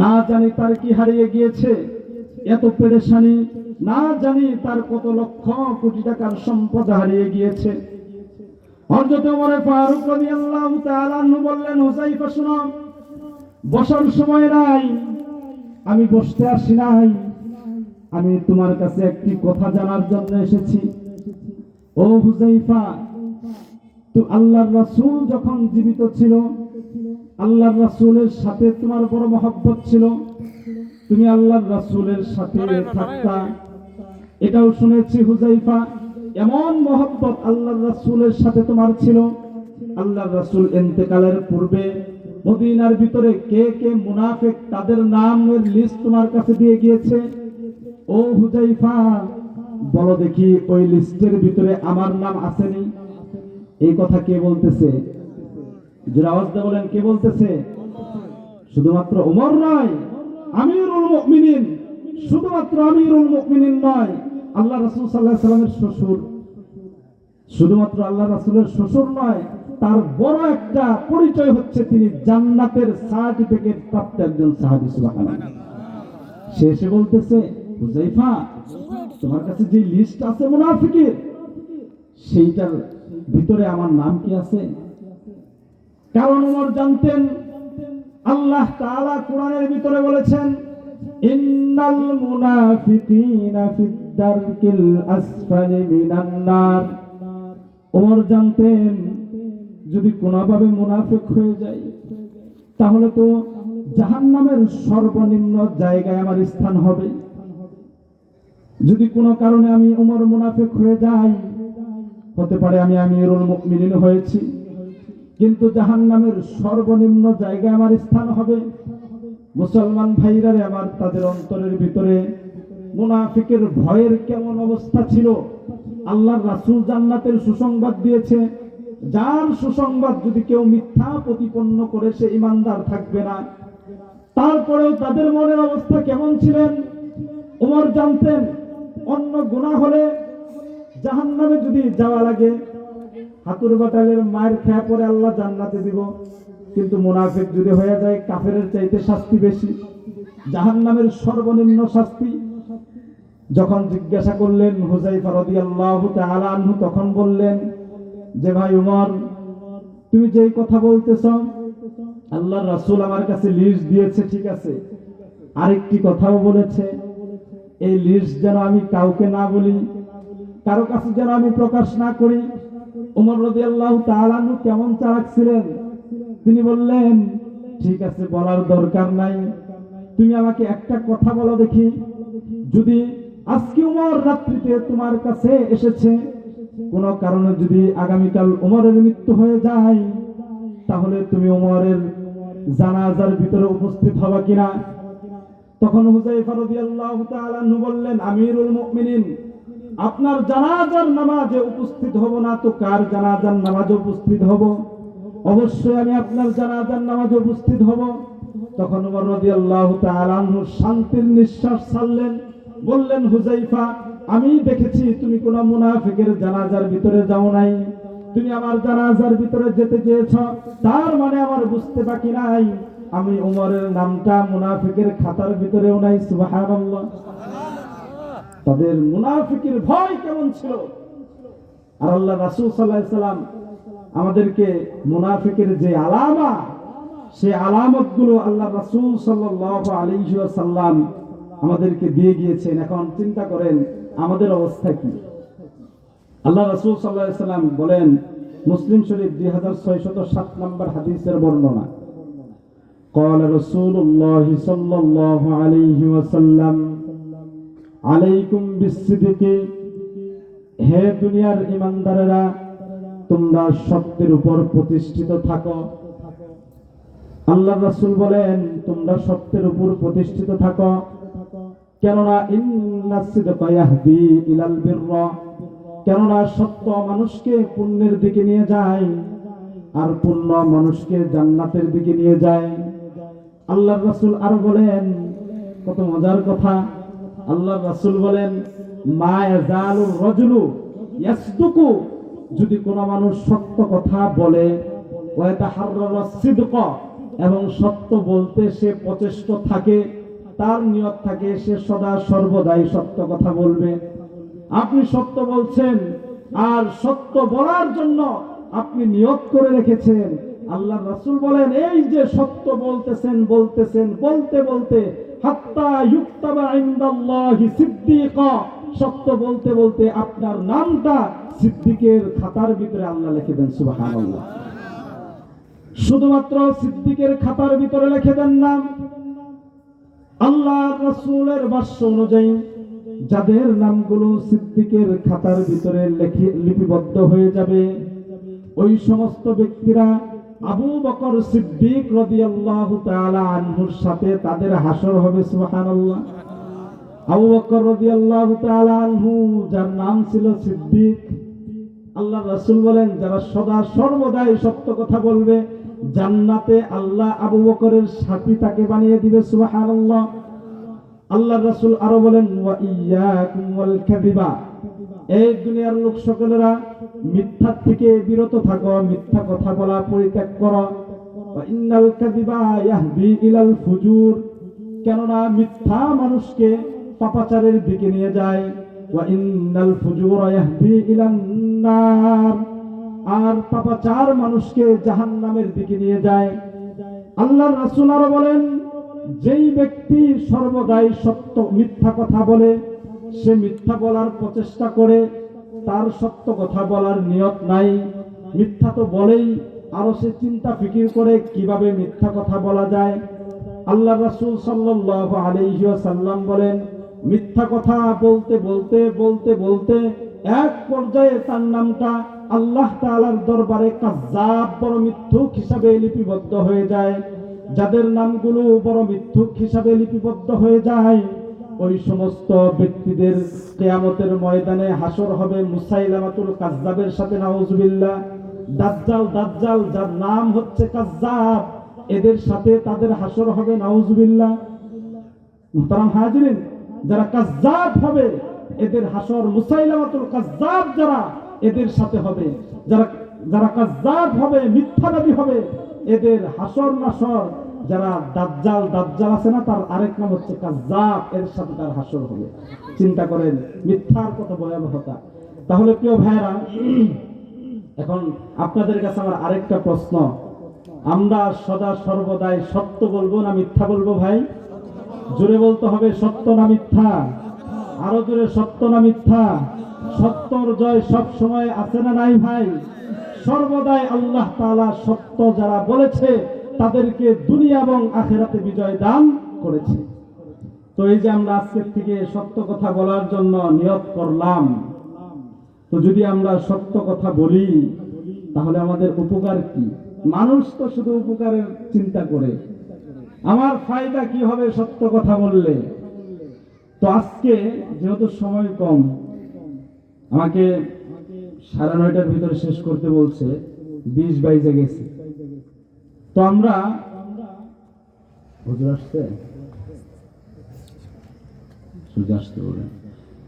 না জানি তার কি হারিয়ে গিয়েছে, এত পেরেশানি, না জানি তার কত লক্ষ কোটি টাকার সম্পদ হারিয়ে গিয়েছে। হযরত ওমর ফারুক রাদিয়াল্লাহু তাআলা আনহু বললেন হুযাইফা শুনো, বসার সময় নাই, আমি বসতে আসি নাই, আমি তোমার কাছে একটি কথা জানার জন্য এসেছি। ও হুযাইফা, তো আল্লাহর রাসূল যখন জীবিত ছিল আল্লাহর রাসূলের সাথে তোমার বড় মহব্বত ছিল। তুমি আল্লাহর রাসূলের সাথে থাকতা। এটাও শুনেছি হুজাইফা এমন মহব্বত আল্লাহর রাসূলের সাথে তোমার ছিল। আল্লাহর রাসূল ইন্তেকালের পূর্বে মদিনার ভিতরে কে কে মুনাফিক তাদের নামের লিস্ট তোমার কাছে দিয়ে গিয়েছে। ও হুজাইফা বলো দেখি ওই লিস্টের ভিতরে আমার নাম আসেনি? এই কথা কে বলতেছে? দিয়ে বলেন, কে বলতেছে? শুধুমাত্র ওমর নয়, আমিরুল মুমিনিন। শুধুমাত্র আমিরুল মুমিনিন নয়, আল্লাহ রাসূল সাল্লাল্লাহু আলাইহি সাল্লামের শ্বশুর। শুধুমাত্র আল্লাহ রাসূলের শ্বশুর নয়, তার বড় একটা পরিচয় হচ্ছে তিনি জান্নাতের সার্টিফিকেট প্রাপ্ত একজন সাহাবী, সুবহানাল্লাহ। সে বলতেছে হুজাইফা তোমার কাছে যে লিস্ট আছে মুনাফিকের, সেইটার ভিতরে আমার নাম কি আছে? কারণ ওমর জানতেন আল্লাহ তাআলা কোরআনের ভিতরে বলেছেন, ইন্নাল মুনাফিকিনা ফিদ দারকিল আসফালি মিনান নার। ওমর জানতেন, যদি কোনোভাবে মুনাফিক হয়ে যায় তাহলে তো জাহান্নামের সর্বনিম্ন জায়গায় আমার স্থান হবে। যদি কোনো কারণে আমি ওমর মুনাফিক হয়ে যাই, হতে পারে আমি আমিরুল মুমিনিন হয়েছি। কিন্তু জাহান্নামের সর্বনিম্ন জায়গায় আমার স্থান হবে। মুসলমান ভাইরারে আমার তাদের অন্তরের ভিতরে মুনাফিকের ভয়ের কেমন অবস্থা ছিল? আল্লাহর রাসূল জান্নাতের সুসংবাদ দিয়েছে। যার সুসংবাদ যদি কেউ মিথ্যা প্রতিপন্ন করে, সে ইমানদার থাকবে না। তারপরেও তাদের মনের অবস্থা কেমন ছিলেন? ওমর জানতেন, অন্য গুণা হলে জাহান্নামে যদি যাওয়া লাগে হাতুর বাটালের মায়ের খেয়া পরে আল্লাহ জান্নাতে দিব। কিন্তু মুনাফিক যদি হয়ে যায় কাফের চাইতে শাস্তি বেশি। জাহান্নামের সর্বনিম্ন শাস্তি। যখন জিজ্ঞাসা করলেন হুজাইফা রাদিয়াল্লাহু তাআলা আনহু, তখন বললেন, যে ভাই উমর, তুমি যেই কথা বলতেছ আল্লাহ রাসূল আমার কাছে লিস্ট দিয়েছে, ঠিক আছে? আরেকটি কথাও বলেছে। এই লিস্ট যেন আমি কাউকে না বলি, কারও কাছে যেন আমি প্রকাশ না করি উমর রাদিয়াল্লাহু তাআলা আনহু কেমন চালাক ছিলেন? তিনি বললেন, ঠিক আছে, বলার দরকার নাই। তুমি আমাকে একটা কথা বলো দেখি। যদি আজকে উমর রাত্রিতে তোমার কাছে এসেছে, কোন কারণে যদি আগামীকাল উমরের মৃত্যু হয়ে যায়, তাহলে তুমি উমরের জানাজার ভিতরে উপস্থিত হবা কিনা? তখন হুজাইফা রাদিয়াল্লাহু তাআলা বললেন, আমিরুল মুমিনিন আপনার জানাজার নামাজে উপস্থিত হব না তো কার জানাজার নামাজে উপস্থিত হব? অবশ্যই আমি আপনার জানাজার নামাজে উপস্থিত হব। তখন ওমর রাদিয়াল্লাহু তাআলা শান্তির নিঃশ্বাস ছাড়লেন। বললেন হুজাইফা আমি দেখেছি তুমি কোন মুনাফিকের জানাজার ভিতরে যাও নাই। তুমি আমার জানাজার ভিতরে যেতে চেয়েছ, তার মানে আমার বুঝতে বাকি নাই। আমি উমরের নামটা মুনাফিকের খাতার ভিতরেও নাই, সুবহানাল্লাহ। তাদের মুনাফিকের ভয় কেমন ছিল আর আল্লাহ রাসূল সাল্লাল্লাহু আলাইহি সাল্লাম আমাদেরকে মুনাফিকের যে আলামা সে আলামত গুলো আল্লাহ রাসূল সাল্লাল্লাহু আলাইহি ওয়াসাল্লাম আমাদেরকে দিয়ে গিয়েছেন এখন চিন্তা করেন আমাদের অবস্থা কি আল্লাহ রাসূল সাল্লাল্লাহু আলাইহি সাল্লাম বলেন মুসলিম শরীফ 2607 নম্বর হাদিসের বর্ণনা قال رسول الله صلى الله عليه وسلم আলাইকুম বিসিদিকে। হে দুনিয়ার ইমানদারেরা, তোমরা সত্যের উপর প্রতিষ্ঠিত থাকো। আল্লাহ রাসুল বলেন, তোমরা সত্যের উপর প্রতিষ্ঠিত থাকো। কেননা কেননা সত্য মানুষকে পুণ্যের দিকে নিয়ে যায় আর পুণ্য মানুষকে জান্নাতের দিকে নিয়ে যায়। আল্লাহ রাসুল আরও বলেন, কত মজার কথা। আল্লাহ রাসূল বলেন রাজুলু যদি কোন মানুষ সত্য কথা বলে এবং সত্য বলতে সে প্রচেষ্ট থাকে, তার নিয়ত থাকে সে সদা সর্বদাই সত্য কথা বলবে। আপনি সত্য বলছেন, আর সত্য বলার জন্য আপনি নিয়ত করে রেখেছেন। আল্লাহ রাসূল বলেন, এই যে সত্য বলতেছেন বলতেছেন, বলতে বলতে, হাত্তা ইউক্তাবা ইনদাল্লাহি সিদ্দিকা। সত্য বলতে বলতে আপনার নামটা সিদ্দিকের খাতার ভিতরে আল্লাহ লিখে দেন, সুবহানাল্লাহ। শুধুমাত্র সিদ্দিকের খাতার ভিতরে লিখে দেন নাম। আল্লাহ রসুলের বাস্য অনুযায়ী, যাদের নামগুলো সিদ্দিকের খাতার ভিতরে লিপিবদ্ধ হয়ে যাবে, ওই সমস্ত ব্যক্তিরা আবু বকর সিদ্দিক রাদিয়াল্লাহু তাআলা আনহুর সাথে তাদের হাসর হবে, সুবহানাল্লাহ। আবু বকর রাদিয়াল্লাহু তাআলা আনহু, যার নাম ছিল সিদ্দিক। আল্লাহ রাসূল বলেন, যারা সদা সর্বদাই সত্য কথা বলবে, জান্নাতে আল্লাহ আবু বকরের সাথী তাকে বানিয়ে দিবে, সুবহানাল্লাহ। আল্লাহ রাসূল আরও বলেন, ওয়া ইয়াকুম ওয়াল কাযিবা। এই দুনিয়ার লোক সকলেরা মিথ্যা থেকে বিরত থাকো, মিথ্যা কথা বলা পরিত্যাগ করো। ইন্নাল কাযিবা ইয়াহদি ইলাল ফুজুর, কেননা মিথ্যা মানুষকে পাপাচারের দিকে নিয়ে যায়। ওয়া ইন্নাল ফুজুরা ইয়াহদি ইলান নার, আর পাপাচার মানুষকে জাহান্নামের দিকে নিয়ে যায়। আল্লাহর রাসূল আরও বলেন, যেই ব্যক্তি সর্বদাই সত্য মিথ্যা কথা বলে সে মিথ্যা বলার প্রচেষ্টা করে, তার সত্য কথা বলার নিয়ত নাই। মিথ্যা তো বলেই, আরও সে চিন্তা ফিকির করে কীভাবে মিথ্যা কথা বলা যায়। আল্লাহ রাসূল সাল্লাল্লাহু আলাইহি ওয়াসাল্লাম বলেন, মিথ্যা কথা বলতে বলতে বলতে বলতে এক পর্যায়ে তার নামটা আল্লাহ তাআলার দরবারে কাজ্জাব বড় মিথ্যুক হিসাবে লিপিবদ্ধ হয়ে যায়। যাদের নামগুলো বড় মিথ্যুক হিসাবে লিপিবদ্ধ হয়ে যায় ওই সমস্ত ব্যক্তিদের কেয়ামতের ময়দানে হাসর হবে মুসাইলামাতুল কাজ্জাবের সাথে, নাউজুবিল্লাহ। দাজ্জাল দাজ্জাল, যার নাম হচ্ছে কাজ্জাব, এদের সাথে তাদের হাসর হবে, নাউজুবিল্লাহ। মুহতারাম হাজিরিন, যারা কাজ্জাব হবে, এদের হাসর মুসাইলামাতুল কাজ্জাব যারা, এদের সাথে হবে। যারা যারা কাজ্জাব হবে, মিথ্যাবাদী হবে, এদের হাসর নাসর যারা দাজ্জাল দাজ্জাল আছে না, তার আরেক নাম হচ্ছে কাজ্জাব, এর সাথে তার হাসর হবে। চিন্তা করেন, মিথ্যার কত ভয়াবহতা। তাহলে প্রিয় ভাইরা এখন আপনাদের কাছে আমার আরেকটা প্রশ্ন। আমরা সদা সর্বদাই সত্য বলব না মিথ্যা বলব ভাই? জোরে বলতে হবে, সত্য না মিথ্যা? আরও জোরে, সত্য না মিথ্যা? সত্যর জয় সব সময় আছে না নাই ভাই? সর্বদাই আল্লাহ তাআলা সত্য যারা বলেছে তাদেরকে দুনিয়া এবং আখেরাতে বিজয় দান করেছে। তো এই যে আমরা আজকের থেকে সত্য কথা বলার জন্য নিয়ত করলাম। তো যদি আমরা সত্য কথা বলি, তাহলে আমাদের উপকার কি? মানুষ তো শুধু উপকারের চিন্তা করে। আমার ফায়দা কি হবে সত্য কথা বললে? তো আজকে যেহেতু সময় কম, আমাকে সাড়ে নয়টার ভিতরে শেষ করতে বলছে, বিশ বাইজে গেছে। তো আমরা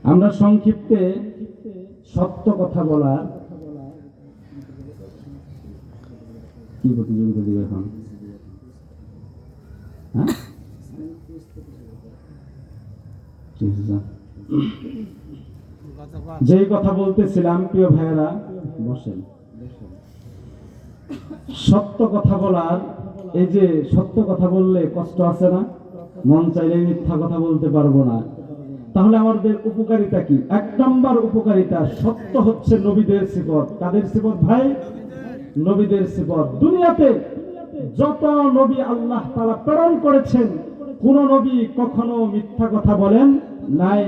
আমরা সংক্ষিপ্তে সত্য কথা বলার কি প্রতিযোগিতা দিবে এখন? হ্যাঁ? যেই কথা বলতেছিলাম, প্রিয় ভাইয়েরা, বসেন। সত্য কথা বলার, এই যে সত্য কথা বললে কষ্ট আছে না? মন চাইলে মিথ্যা কথা বলতে পারব না। তাহলে আমাদের উপকারিতা কি? এক নম্বর উপকারিতা, সত্য হচ্ছে নবীদের সিফত। কাদের সিফত ভাই? নবীদের সিফত। দুনিয়াতে যত নবী আল্লাহ তাআলা প্রেরণ করেছেন, কোন নবী কখনো মিথ্যা কথা বলেন নাই।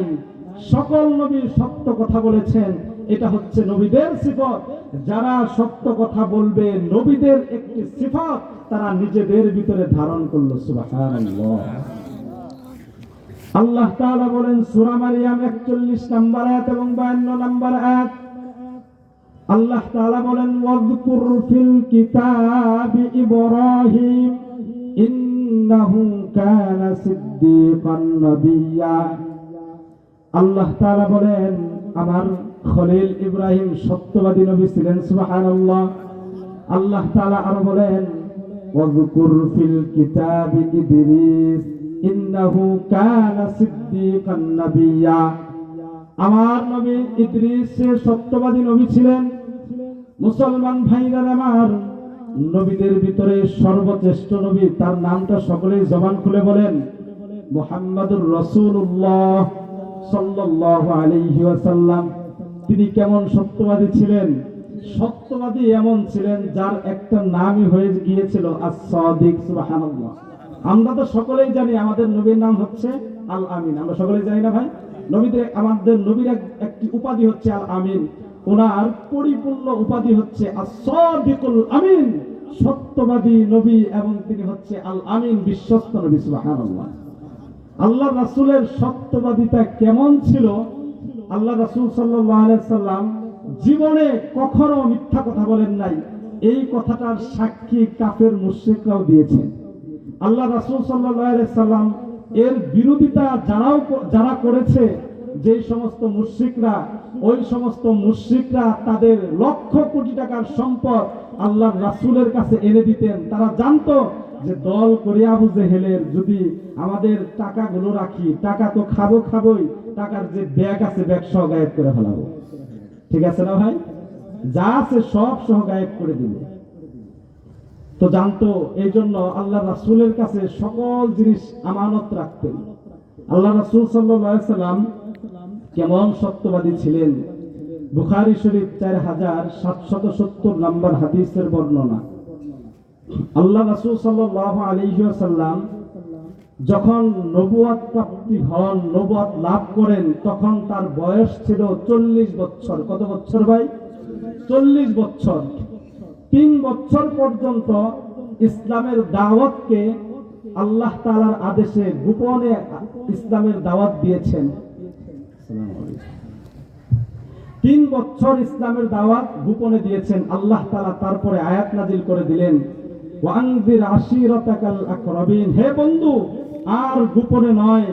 সকল নবী সত্য কথা বলেছেন। এটা হচ্ছে নবীদের সিফত। যারা সত্য কথা বলবে, নবীদের একটি সিফত তারা নিজেদের ভিতরে ধারণ করল আল্লাহ তাআলা বলেন, সূরা মারিয়াম 41 নম্বর আয়াত এবং 52 নম্বর আয়াত। আল্লাহ তাআলা বলেন, ওয়াযকুর ফিল কিতাবি ইব্রাহিম, ইন্নাহু কানা সিদ্দিকান আল্লাহ তাআলা বলেন, আমার খলিল ইব্রাহিম সত্যবাদী নবী ছিলেন, সুবহানাল্লাহ। আল্লাহ তাআলা আরও বলেন, ওয়াযকুর ফিল কিতাবি ইদ্রিস, ইন্নাহু কানা সিদ্দিকান নাবিয়্যা আমার নবী ইদ্রিস সত্যবাদী নবী ছিলেন। মুসলমান ভাইরা আমার, নবীদের ভিতরে সর্বশ্রেষ্ঠ নবী, তার নামটা সকলেই জবান খুলে বলেন, মোহাম্মদুর রসুল্লাহ সাল্লাহ আলাইহি ওয়াসাল্লাম। তিনি কেমন সত্যবাদী ছিলেন? সত্যবাদী এমন ছিলেন যার একটা নামই হয়ে গিয়েছিল আমরা তো সকলেই জানি আমাদের নবীর নাম হচ্ছে আল আমিন আমরা সকলেই জানি না ভাই? নবীদের, আমাদের নবীর এক- একটি উপাধি হচ্ছে আল আমিন ওনার পরিপূর্ণ উপাধি হচ্ছে আস-সাদিকুল আমিন। সত্যবাদী নবী এবং তিনি হচ্ছে আল আমিন বিশ্বস্ত নবী, সুবহানাল্লাহ। আল্লাহ রাসূলের সত্যবাদিতা কেমন ছিল? আল্লাহ রাসূল সাল্লাম জীবনে কখনো মিথ্যা কথা বলেন নাই। এই কথাটার সাক্ষী কাফের মুশরিকরাও দিয়েছেন আল্লাহ রাসূল সাল্লাম এর বিরোধিতা যারাও যারা করেছে যে সমস্ত মুশরিকরা, ওই সমস্ত মুশরিকরা তাদের লক্ষ কোটি টাকার সম্পদ আল্লাহর রাসূলের কাছে এনে দিতেন। তারা জানতো যে দল করে আবু জেহেলের যদি আমাদের টাকাগুলো রাখি, টাকা তো খাব খাবোই টাকার যে ব্যাগ আছে, ব্যাগ সহ গায়েব করে ফেলাবো। ঠিক আছে না ভাই? যা আছে সব সহ গায়েব করে তো জানতো, এই জন্য আল্লাহ রাসূলের কাছে সকল জিনিস আমানত রাখতেন। আল্লাহ রাসূল সাল্লাম কেমন সত্যবাদী ছিলেন। বুখারি শরীফ চার হাজার সাতশত সত্তর নম্বর হাদিসের বর্ণনা। আল্লাহ রাসূল সাল্লাল্লাহু আলাইহি ওয়াসাল্লাম যখন নবুয়াত প্রাপ্তি হন নবুয়াত লাভ করেন, তখন তার বয়স ছিল চল্লিশ বছর কত বছর ভাই? চল্লিশ বছর তিন বছর পর্যন্ত ইসলামের দাওয়াতকে আল্লাহ তাআলার আদেশে গোপনে ইসলামের দাওয়াত দিয়েছেন। তিন বছর ইসলামের দাওয়াত গোপনে দিয়েছেন। আল্লাহ তালা তারপরে আয়াত নাজিল করে দিলেন আশিরাতাকাল আকরাবিন। হে বন্ধু আর গোপনে নয়।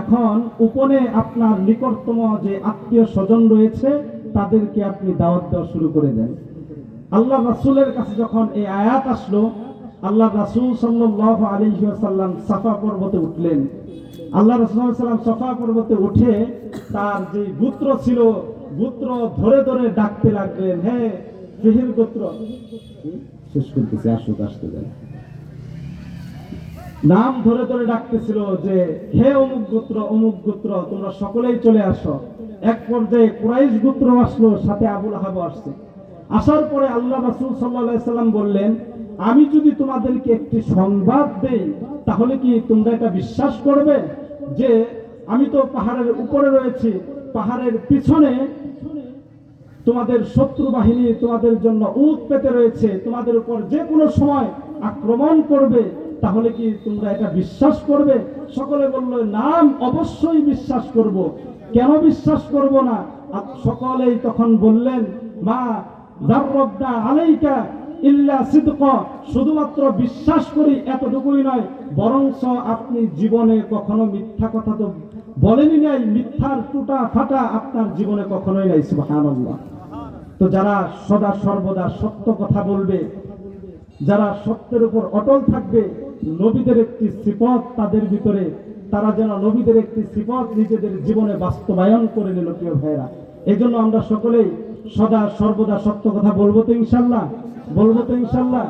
এখন উপনে আপনার নিকটতম যে আত্মীয় স্বজন রয়েছে, তাদেরকে আপনি দাওয়াত দেওয়া শুরু করে দেন। আল্লাহ রাসূলের কাছে যখন এই আয়াত আসলো, আল্লাহ রাসূল সাল্লাল্লাহু আলাইহি ওয়াসাল্লাম সাফা পর্বতে উঠলেন। আল্লাহ রাসূল সাল্লাল্লাহু আলাইহি সাফা পর্বতে উঠে তার যে গোত্র ছিল গোত্র ধরে ধরে ডাকতে লাগলেন হ্যাঁ গোত্র শেষ করতেছে, আসুক, আসতে দেন। নাম ধরে ধরে ডাকতেছিল যে, হে অমুক গোত্র অমুক গোত্র, তোমরা সকলেই চলে আসো। এক পর্যায়ে কুরাইশ গোত্র আসলো, সাথে আবুল আহাব আসছে। আসার পরে আল্লাহ রাসূল সাল্লাম বললেন, আমি যদি তোমাদেরকে একটি সংবাদ দেই, তাহলে কি তোমরা এটা বিশ্বাস করবে যে, আমি তো পাহাড়ের উপরে রয়েছি, পাহাড়ের পিছনে তোমাদের শত্রু বাহিনী তোমাদের জন্য উত পেতে রয়েছে, তোমাদের উপর যে কোনো সময় আক্রমণ করবে তাহলে কি তোমরা এটা বিশ্বাস করবে? সকলে বলল, নাম অবশ্যই বিশ্বাস করব। কেন বিশ্বাস করব না? সকলেই তখন বললেন, মা দাররদ্দা আলাইকা ইল্লা সিদক। শুধুমাত্র বিশ্বাস করি এতটুকুই নয়, বরংস আপনি জীবনে কখনো মিথ্যা কথা তো বলেনি নাই, মিথ্যার টুটা ফাটা আপনার জীবনে কখনোই নাই, সুবহানাল্লাহ। তো যারা সদা সর্বদা সত্য কথা বলবে, যারা সত্যের উপর অটল থাকবে নবীদের একটি সিপথ তাদের ভিতরে, তারা যেন নবীদের একটি সিপথ নিজেদের জীবনে বাস্তবায়ন করে নিল প্রিয় ভাইয়েরা। এই জন্য আমরা সকলেই সদা সর্বদা সত্য কথা বলব তো ইনশাল্লাহ, বলব তো ইনশাল্লাহ।